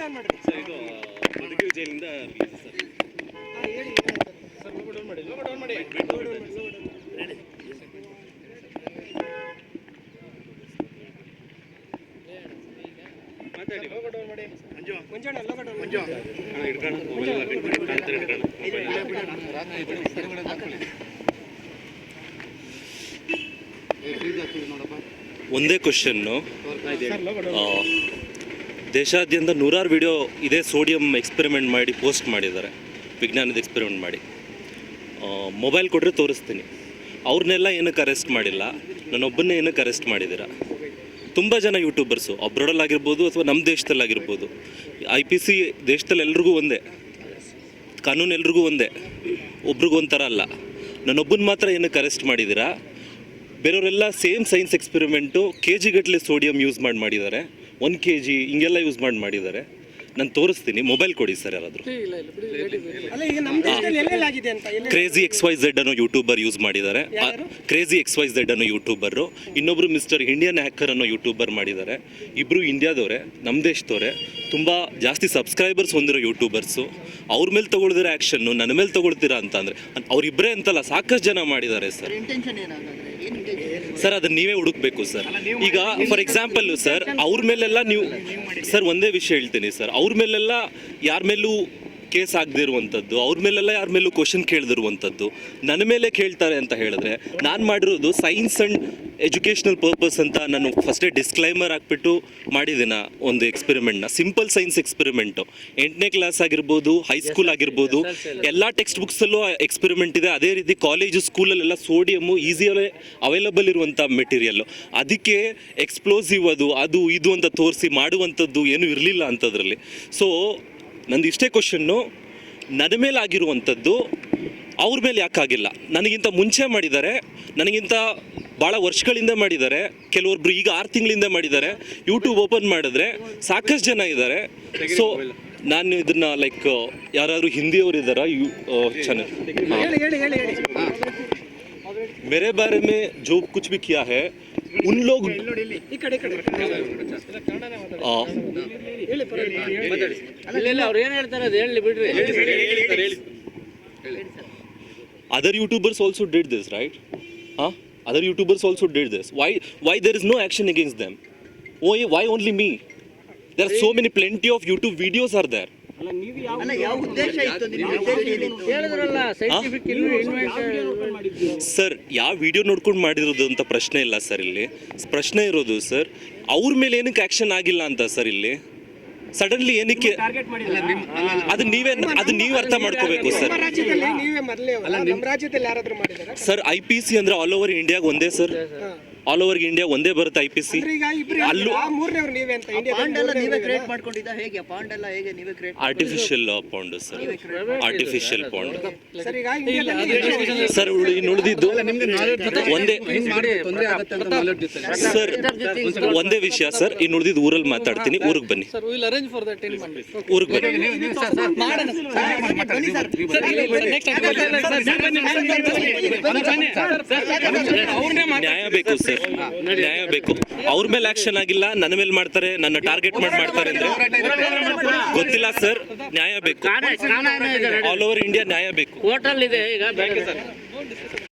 Down ಮಾಡಿ sir ಇದು ಮಧುಗಿರಿ ಜೈಲಿಂದ release ಸರ್. ಹಾ, ಹೇಳಿ ಸರ್ ಲೋಗೋ ಡೌನ್ ಮಾಡಿ ಲೋಗೋ ಡೌನ್ ಮಾಡಿ. ಲೋಗೋ ಡೌನ್ ಮಾಡಿ ಲೋಗೋ ಡೌನ್ ಮಾಡಿ. ಮಾತಾಡಿ. ಲೋಗೋ ಡೌನ್ ಮಾಡಿ. ಮಂಜು. ಮುಂಜಾನೆ ಲೋಗೋ ಡೌನ್ ಮಂಜು. ಅಣ್ಣ ಹಿಡ್ಕೋಣ ಮೊಬೈಲ್ ಕಾಣ್ತಾರೆ ಹಿಡ್ಕೋಣ ಒಂದೇ ಕ್ವಶನ್ನು ದೇಶಾದ್ಯಂತ ನೂರಾರು ವಿಡಿಯೋ ಇದೇ ಸೋಡಿಯಂ ಎಕ್ಸ್ಪೆರಿಮೆಂಟ್ ಮಾಡಿ ಪೋಸ್ಟ್ ಮಾಡಿದ್ದಾರೆ. ವಿಜ್ಞಾನದ ಎಕ್ಸ್ಪೆರಿಮೆಂಟ್ ಮಾಡಿ. ಮೊಬೈಲ್ ಕೊಟ್ಟರೆ ತೋರಿಸ್ತೀನಿ. ಅವ್ರನ್ನೆಲ್ಲ ಏನಕ್ಕೆ ಅರೆಸ್ಟ್ ಮಾಡಿಲ್ಲ? ನನ್ನೊಬ್ಬನ್ನೇ ಏನಕ್ಕೆ ಅರೆಸ್ಟ್ ಮಾಡಿದ್ದೀರಾ? ತುಂಬ ಜನ ಯೂಟ್ಯೂಬರ್ಸು ಅಬ್ರಾಡಲ್ಲಾಗಿರ್ಬೋದು ಅಥವಾ ನಮ್ಮ ದೇಶದಲ್ಲಾಗಿರ್ಬೋದು. ಐ ಪಿ ಸಿ ದೇಶದಲ್ಲಿ ಎಲ್ರಿಗೂ ಒಂದೇ. ಕಾನೂನು ಎಲ್ರಿಗೂ ಒಂದೇ. ಒಬ್ರಿಗೂ ಒಂಥರ ಅಲ್ಲ. ನನ್ನೊಬ್ಬನ ಮಾತ್ರ ಏನಕ್ಕೆ ಅರೆಸ್ಟ್ ಮಾಡಿದ್ದೀರಾ? ಬೇರೆಯವರೆಲ್ಲ ಸೇಮ್ ಸೈನ್ಸ್ ಎಕ್ಸ್ಪೆರಿಮೆಂಟು ಕೆ ಜಿಗಟ್ಟಲೆ ಸೋಡಿಯಂ ಯೂಸ್ ಮಾಡಿ ಮಾಡಿದ್ದಾರೆ. ಒನ್ ಕೆ ಜಿ ಹಿಂಗೆಲ್ಲ ಯೂಸ್ ಮಾಡಿ ಮಾಡಿದ್ದಾರೆ. ನಾನು ತೋರಿಸ್ತೀನಿ. ಮೊಬೈಲ್ ಕೊಡಿ ಸರ್ ಯಾರಾದರೂ. ಅಲ್ಲ ಈಗ ನಮ್ಮ ದೇಶದಲ್ಲಿ ಎಲ್ಲೆಲ್ಲಿ ಆಗಿದೆ ಅಂತ ಕ್ರೇಜಿ ಎಕ್ಸ್ ವೈ ಝೆಡ್ ಅನ್ನೋ ಯೂಟ್ಯೂಬರ್ ಯೂಸ್ ಮಾಡಿದ್ದಾರೆ. ಕ್ರೇಜಿ ಎಕ್ಸ್ ವೈ ಝೆಡ್ ಅನ್ನೋ ಯೂಟ್ಯೂಬರು ಇನ್ನೊಬ್ರು ಮಿಸ್ಟರ್ ಇಂಡಿಯನ್ ಹ್ಯಾಕರ್ ಅನ್ನೋ ಯೂಟ್ಯೂಬರ್ ಮಾಡಿದ್ದಾರೆ. ಇಬ್ಬರು ಇಂಡಿಯಾದವರೇ ನಮ್ಮ ದೇಶದವರೇ. ತುಂಬ ಜಾಸ್ತಿ ಸಬ್ಸ್ಕ್ರೈಬರ್ಸ್ ಹೊಂದಿರೋ ಯೂಟ್ಯೂಬರ್ಸು ಅವ್ರ ಮೇಲೆ ತಗೊಳ್ದಿರೋ ಆ್ಯಕ್ಷನ್ನು ನನ್ನ ಮೇಲೆ ತಗೊಳ್ತೀರಾ ಅಂತ ಅಂದರೆ ಅವರಿಬ್ಬರೇ ಅಂತಲ್ಲ ಸಾಕಷ್ಟು ಜನ ಮಾಡಿದ್ದಾರೆ ಸರ್. ಇಂಟೆನ್ಷನ್ ಏನಾಗಾದ್ರೆ? ಸರ್ ಅದನ್ನ ನೀವೇ ಹುಡುಕ್ಬೇಕು ಸರ್. ಈಗ ಫಾರ್ ಎಕ್ಸಾಂಪಲ್ ಸರ್ ಅವ್ರ ಮೇಲೆಲ್ಲ ನೀವು ಸರ್ ಒಂದೇ ವಿಷಯ ಹೇಳ್ತೀನಿ ಸರ್. ಅವ್ರ ಮೇಲೆಲ್ಲ ಯಾರ ಮೇಲೂ ಕೇಸ್ ಆಗದೆ ಇರುವಂಥದ್ದು ಅವ್ರ ಮೇಲೆಲ್ಲ ಯಾರ ಮೇಲೂ ಕ್ವಶನ್ ಕೇಳ್ದಿರುವಂಥದ್ದು ನನ್ನ ಮೇಲೆ ಕೇಳ್ತಾರೆ ಅಂತ ಹೇಳಿದ್ರೆ ನಾನು ಮಾಡಿರೋದು ಸೈನ್ಸ್ ಆ್ಯಂಡ್ ಎಜುಕೇಷನಲ್ ಪರ್ಪಸ್ ಅಂತ ನಾನು ಫಸ್ಟೇ ಡಿಸ್ಕ್ಲೈಮರ್ ಹಾಕ್ಬಿಟ್ಟು ಮಾಡಿದ್ದೀನ ಒಂದು ಎಕ್ಸ್ಪೆರಿಮೆಂಟ್ನ ಸಿಂಪಲ್ ಸೈನ್ಸ್ ಎಕ್ಸ್ಪೆರಿಮೆಂಟು ಎಂಟನೇ ಕ್ಲಾಸ್ ಆಗಿರ್ಬೋದು ಹೈಸ್ಕೂಲ್ ಆಗಿರ್ಬೋದು ಎಲ್ಲ ಟೆಕ್ಸ್ಟ್ ಬುಕ್ಸಲ್ಲೂ ಎಕ್ಸ್ಪೆರಿಮೆಂಟ್ ಇದೆ. ಅದೇ ರೀತಿ ಕಾಲೇಜು ಸ್ಕೂಲಲ್ಲೆಲ್ಲ ಸೋಡಿಯಮ್ಮು ಈಸಿಯಲ್ಲೇ ಅವೈಲಬಲ್ ಇರುವಂಥ ಮೆಟೀರಿಯಲ್ಲು ಅದಕ್ಕೆ ಎಕ್ಸ್ಪ್ಲೋಸಿವ್ ಅದು ಅದು ಇದು ಅಂತ ತೋರಿಸಿ ಮಾಡುವಂಥದ್ದು ಏನೂ ಇರಲಿಲ್ಲ ಅಂಥದ್ರಲ್ಲಿ ಸೊ ನಂದು ಇಷ್ಟೇ ಕ್ವಶನ್ನು ನನ್ನ ಮೇಲೆ ಆಗಿರುವಂಥದ್ದು ಅವ್ರ ಮೇಲೆ ಯಾಕಾಗಿಲ್ಲ ನನಗಿಂತ ಮುಂಚೆ ಮಾಡಿದ್ದಾರೆ ನನಗಿಂತ ಭಾಳ ವರ್ಷಗಳಿಂದ ಮಾಡಿದ್ದಾರೆ ಕೆಲವೊಬ್ರು ಈಗ ಆರು ತಿಂಗಳಿಂದ ಮಾಡಿದ್ದಾರೆ ಯೂಟ್ಯೂಬ್ ಓಪನ್ ಮಾಡಿದ್ರೆ ಸಾಕಷ್ಟು ಜನ ಇದ್ದಾರೆ ಸೊ ನಾನು ಇದನ್ನ ಲೈಕ್ ಯಾರಾದ್ರು ಹಿಂದಿಯವರು ಇದ್ದಾರಾ ಯು ಚಾನಲ್ ಹೇಳಿ ಹೇಳಿ ಹೇಳಿ ಹೇಳಿ मेरे बारे में जो कुछ भी किया है उन लोग ಈ ಕಡೆ ಈ ಕಡೆ ಕನ್ನಡನೇ ಮಾತಾಡಿ आ, ಹೇಳಿ ಪರವಾಗಿಲ್ಲ ಇಲ್ಲ ಅವ್ರು ಏನು ಹೇಳ್ತಾರೆ ಅದು ಹೇಳಿ ಬಿಡ್ರಿ Other youtubers also did this right huh other youtubers also did this why why there is no action against them why why only me there are so many plenty of youtube videos are there sir ಯಾವ video ನೋಡ್ಕೊಂಡು ಮಾಡಿರೋದು ಅಂತ ಪ್ರಶ್ನೆ ಇಲ್ಲ sir ಇಲ್ಲಿ ಪ್ರಶ್ನೆ ಇರೋದು sir ಅವ್ರ ಮೇಲೆ ಏನಕ್ಕೆ ಆಕ್ಷನ್ ಆಗಿಲ್ಲ ಅಂತ ಸರ್ ಇಲ್ಲಿ ಸಡನ್ಲಿ ಏನಕ್ಕೆ ಅದು ನೀವೇ ಅದು ನೀವು ಅರ್ಥ ಮಾಡ್ಕೋಬೇಕು ಸರ್. ನಮ್ಮ ರಾಜ್ಯದಲ್ಲಿ ನೀವೇ ಮೊದಲೇ ನಮ್ಮ ರಾಜ್ಯದಲ್ಲಿ ಯಾರಾದ್ರೂ ಮಾಡಿದಾರ? ಸರ್ ಐ ಪಿ ಸಿ ಅಂದ್ರೆ ಆಲ್ ಓವರ್ ಇಂಡಿಯಾಗ ಒಂದೇ ಸರ್. ಆಲ್ ಓವರ್ ಇಂಡಿಯಾ ಒಂದೇ ಬರುತ್ತೆ ಐ ಪಿ ಸಿ ಅಲ್ಲೂ ಮೂರನೇವ್ರು ನೀವೇ ಅಂತ ಪಾಂಡ್ ಎಲ್ಲ ನೀವೇ ಕ್ರಿಯೇಟ್ ಮಾಡ್ಕೊಂಡಿದ್ದ ಹೇಗೆ? ಪಾಂಡ್ ಎಲ್ಲ ಹೇಗೆ ನೀವೇ create artificial pound sir artificial pond sir ಈಗ ಸರ್ ಉಳಿ ಇನ್ನು ಉಳಿದಿದ್ದು ಒಂದೇ ಸರ್ ಒಂದೇ ವಿಷಯ ಸರ್ ಇನ್ನು ಉಳಿದಿದ್ದು ಊರಲ್ಲಿ ಮಾತಾಡ್ತೀನಿ ಊರಿಗೆ ಬನ್ನಿ. ಊರಿಗೆ ಬನ್ನಿ. ನ್ಯಾಯ ಬೇಕು ಸರ್ ನ್ಯಾಯ ಬೇಕು. ಅವ್ರ ಮೇಲೆ ಆಕ್ಷನ್ ಆಗಿಲ್ಲ ನನ್ನ ಮೇಲೆ ಮಾಡ್ತಾರೆ ನನ್ನ ಟಾರ್ಗೆಟ್ ಮಾಡಿ ಮಾಡ್ತಾರೆ ಅಂದ್ರೆ ಗೊತ್ತಿಲ್ಲ ಸರ್ ನ್ಯಾಯ ಬೇಕು. ಆಲ್ ಓವರ್ ಇಂಡಿಯಾ ನ್ಯಾಯ ಬೇಕು. ಹೋಟೆಲ್ ಇದೆ ಈಗ